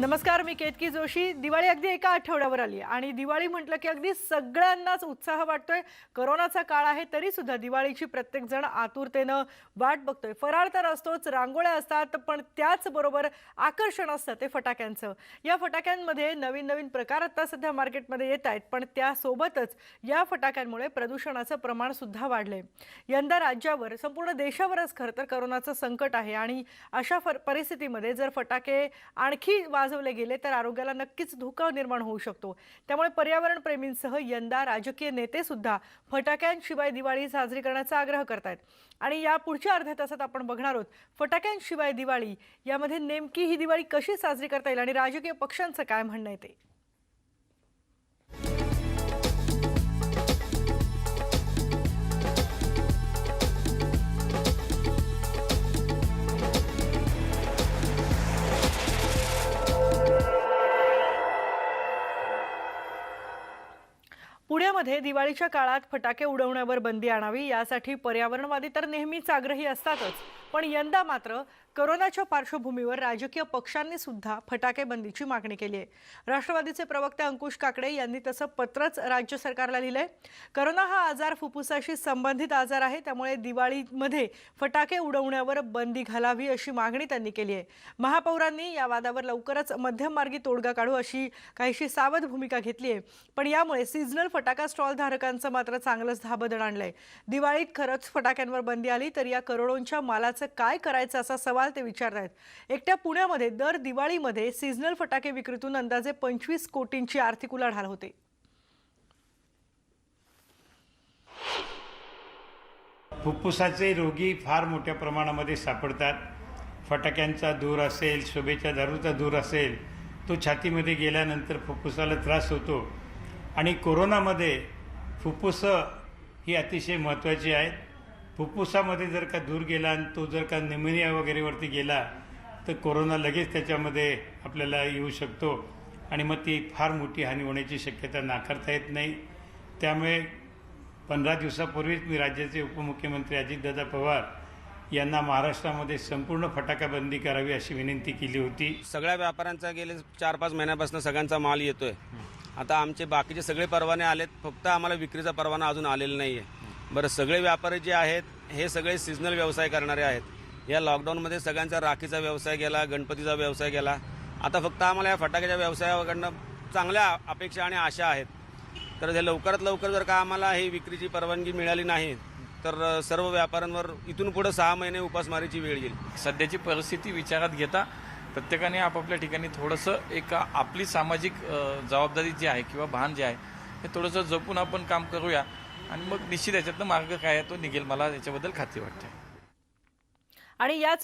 नमस्कार मी केतकी जोशी. दिवाळी अगदी एका आठवड्यावर आली आणि दिवाळी म्हटलं की अगदी सगळ्यांनाच उत्साह वाटतोय. करोनाचा काळ आहे तरी सुद्धा दिवाळीची प्रत्येक जण आतुरतेनं वाट बघतोय. फराळ तर असतोच रांगोळ्या असतात पण त्याचबरोबर आकर्षण असतं ते फटाक्यांचं. या फटाक्यांमध्ये नवीन नवीन प्रकार आता सध्या मार्केटमध्ये येत आहेत पण त्यासोबतच या फटाक्यांमुळे प्रदूषणाचं प्रमाण सुद्धा वाढले यंदा राज्यावर संपूर्ण देशावरच खरं तर करोनाचं संकट आहे आणि अशा फर परिस्थितीमध्ये जर फटाके आणखी वाजवले गेले तर आरोग्याला नक्कीच धोका निर्माण होऊ शकतो. त्यामुळे पर्यावरण प्रेमींसह यंदा राजकीय नेते सुद्धा फटाक्यांशिवाय दिवाळी साजरी करण्याचा आग्रह करतायत. आणि या पुढच्या अर्ध्या तासात आपण बघणार आहोत फटाक्यांशिवाय दिवाळी यामध्ये नेमकी ही दिवाळी कशी साजरी करता येईल आणि राजकीय पक्षांचं काय म्हणणं आहे ते? पुण्यामध्ये दिवाळीच्या काळात फटाके उडवण्यावर बंदी आणावी यासाठी पर्यावरणवादी तर नेहमीच आग्रही असतातच. पण यंदा मात्र करोनाच्या पार्श्वभूमीवर राजकीय पक्षांनी सुद्धा फटाके बंदीची मागणी केली आहे. राष्ट्रवादीचे प्रवक्ते अंकुश काकडे यांनी तसं पत्रच राज्य सरकारला लिहिलंय. करोना हा आजार फुफ्फुसाशी संबंधित आजार आहे त्यामुळे दिवाळीमध्ये फटाके उडवण्यावर बंदी घालावी अशी मागणी त्यांनी केली आहे. महापौरांनी या वादावर लवकरच मध्यममार्गी तोडगा काढू अशी काहीशी सावध भूमिका घेतली आहे. पण यामुळे सीझनल फटाका स्टॉल धारकांचं मात्र चांगलंच धाबदण आणलंय. दिवाळीत खरंच फटाक्यांवर बंदी आली तर या करोडोंच्या मालाचं काय करायचं असा सवाल ते विचारत आहेत एकट्या पुण्यामध्ये दर दिवाळीमध्ये सीझनल फटाके विक्रीतून अंदाजे पंचवीस कोटींची आर्थिक उलाढाल होते. फुफ्फुसाचे रोगी फार मोठ्या प्रमाणामध्ये सापडतात. फटाक्यांचा धूर असेल शोभेच्या दारूचा धूर असेल तो छातीमध्ये गेल्यानंतर फुफ्फुसाला त्रास होतो. आणि कोरोनामध्ये फुफ्फुसं ही अतिशय महत्त्वाची आहेत. फुफ्फुसामध्ये जर का धूर गेला आणि तो जर का निमोनिया वगैरेवरती गेला तर कोरोना लगेच त्याच्यामध्ये आपल्याला येऊ शकतो. आणि मग ती फार मोठी हानी होण्याची शक्यता नाकारता येत नाही. त्यामुळे पंधरा दिवसापूर्वीच मी राज्याचे उपमुख्यमंत्री अजितदादा पवार यांना महाराष्ट्रामध्ये संपूर्ण फटाका बंदी करावी अशी विनंती केली होती. सगळ्या व्यापाऱ्यांचा गेले चार पाच महिन्यापासून सगळ्यांचा माल येतोय. आता आमचे बाकीचे सगळे परवाने आलेत. फक्त आम्हाला विक्रीचा परवाना अजून आलेला नाही आहे बरं सगळे व्यापारी जे आहेत हे सगळे सिजनल व्यवसाय करणारे आहेत. या लॉकडाऊनमध्ये सगळ्यांचा राखीचा व्यवसाय गेला गणपतीचा व्यवसाय गेला. आता फक्त आम्हाला या फटाक्याच्या व्यवसायाकडनं चांगल्या अपेक्षा आणि आशा आहेत. तर हे लवकरात लवकर जर का आम्हाला ही विक्रीची परवानगी मिळाली नाही तर सर्व व्यापाऱ्यांवर इथून पुढे सहा महिने उपासमारीची वेळ येईल. सध्याची परिस्थिती विचारात घेता प्रत्येकाने आपापल्या ठिकाणी थोडंसं एक आपली सामाजिक जबाबदारी जी आहे किंवा भान जे आहे हे थोडंसं जपून आपण काम करूया. आणि मग निश्चित याच्यातनं मार्ग काय आहे तो निघेल मला याच्याबद्दल खात्री वाटते. आणि याच